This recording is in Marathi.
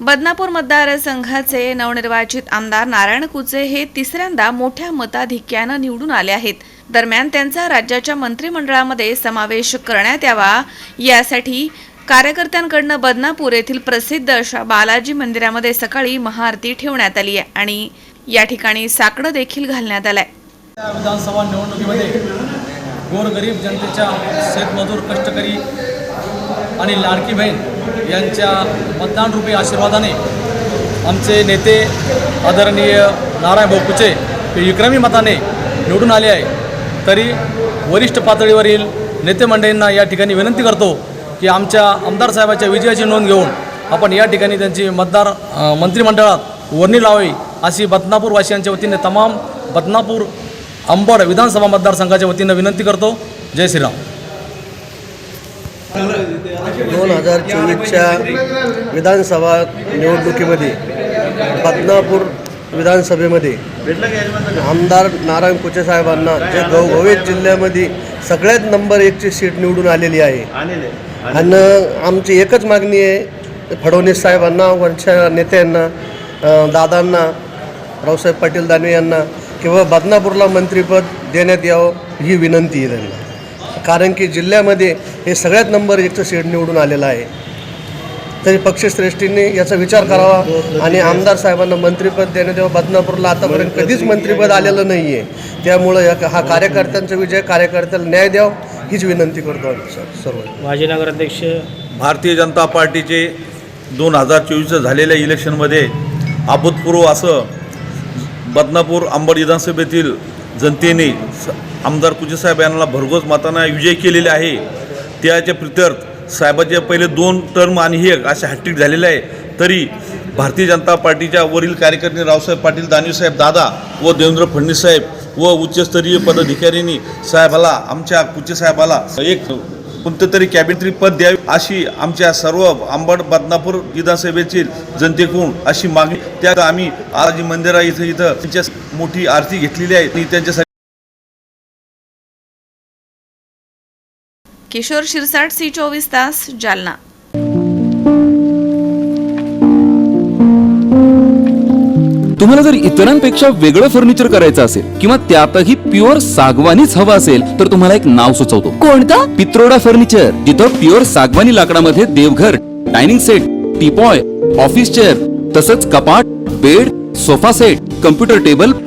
बदनापूर मतदारसंघाचे नवनिर्वाचित आमदार नारायण कुचे हे तिसऱ्यांदा मोठ्या मताधिक्यानं निवडून आले आहेत. दरम्यान त्यांचा राज्याच्या मंत्रिमंडळामध्ये समावेश करण्यात यावा. यासाठी कार्यकर्त्यांकडनं बदनापूर येथील प्रसिद्ध अशा बालाजी मंदिरामध्ये सकाळी महाआरती ठेवण्यात आली आहे आणि या ठिकाणी साकडं देखील घालण्यात आलंय. विधानसभा निवडणुकीमध्ये गोरगरीब जनतेच्या शेतमजूर कष्टकरी आणि लाडकी बहीण यांच्या मतदानरूपी आशीर्वादाने आमचे नेते आदरणीय नारायण भाऊ कुचे हे विक्रमी मताने निवडून आले आहे. तरी वरिष्ठ पातळीवरील नेते मंडळींना या ठिकाणी विनंती करतो की आमच्या आमदार साहेबाच्या विजयाची नोंद घेऊन आपण या ठिकाणी त्यांची मतदार मंत्रिमंडळात वर्णी लावावी अशी बदनापूरवासियांच्या वतीने तमाम बदनापूर अंबड विधानसभा मतदारसंघाच्या वतीनं विनंती करतो. जय श्रीराम. दोन हजार चोवीसच्या विधानसभा निवडणुकीमध्ये बदनापूर विधानसभेमध्ये आमदार नारायण कुचे साहेबांना जे घवघवीत जिल्ह्यामध्ये सगळ्यात नंबर एकची सीट निवडून आलेली आहे. आणि आमची एकच मागणी आहे फडणवीस साहेबांना वरच्या नेत्यांना दादांना रावसाहेब पाटील दानवे यांना किंवा बदनापूरला मंत्रिपद देण्यात यावं ही विनंती आहे त्यांना. कारण की जिल्ह्यामध्ये हे सगळ्यात नंबर एकचं सीट निवडून आलेलं आहे. तरी पक्षश्रेष्ठींनी याचा विचार करावा आणि आमदार साहेबांना मंत्रिपद देण्यात यावं बदनापूरला आतापर्यंत कधीच मंत्रिपद आलेलं नाही आहे त्यामुळं या हा कार्यकर्त्यांचा विजय कार्यकर्त्याला न्याय द्यावा हीच विनंती करतो आम्ही सर सर्व. माजी नगराध्यक्ष. भारतीय जनता पार्टीचे दोन हजार चोवीसचं झालेल्या इलेक्शनमध्ये अभूतपूर्व असं बदनापूर अंबड विधानसभेतील जनतेने स- आमदार कुजेसाहेब यांना भरघोस मतांना विजय केलेले आहे. त्याच्या प्रित्यर्थ साहेबाचे पहिले दोन टर्म आणि हे असे हॅट्रिक झालेले आहे. तरी भारतीय जनता पार्टीच्या वरील कार्यकर्ते रावसाहेब पाटील दानवीसाहेब दादा व देवेंद्र फडणवीस साहेब व उच्चस्तरीय पदाधिकाऱ्यांनी साहेबाला आमच्या कुचे साहेबाला एक कोणतं तरी कॅबिनेटरी पद द्यावी अशी आमच्या सर्व आंबड बदनापूर विधानसभेची जनतेकडून अशी मागणी. त्यात आम्ही आज मंदिरा इथं इथं त्यांच्या मोठी आरती घेतलेली आहे. आणि त्यांच्यासाठी किशोर शिरसाट सी चोवीस तास जालना. तुम्हाला जर इतरांपेक्षा वेगळं फर्निचर करायचं असेल किंवा त्यातही प्युअर सागवानीच हवं असेल तर तुम्हाला एक नाव सुचवतो. कोणतं? पित्रोडा फर्निचर जिथं प्युअर सागवानी लाकडामध्ये देवघर dining set teapoy office chair तसंच कपाट bed sofa set computer table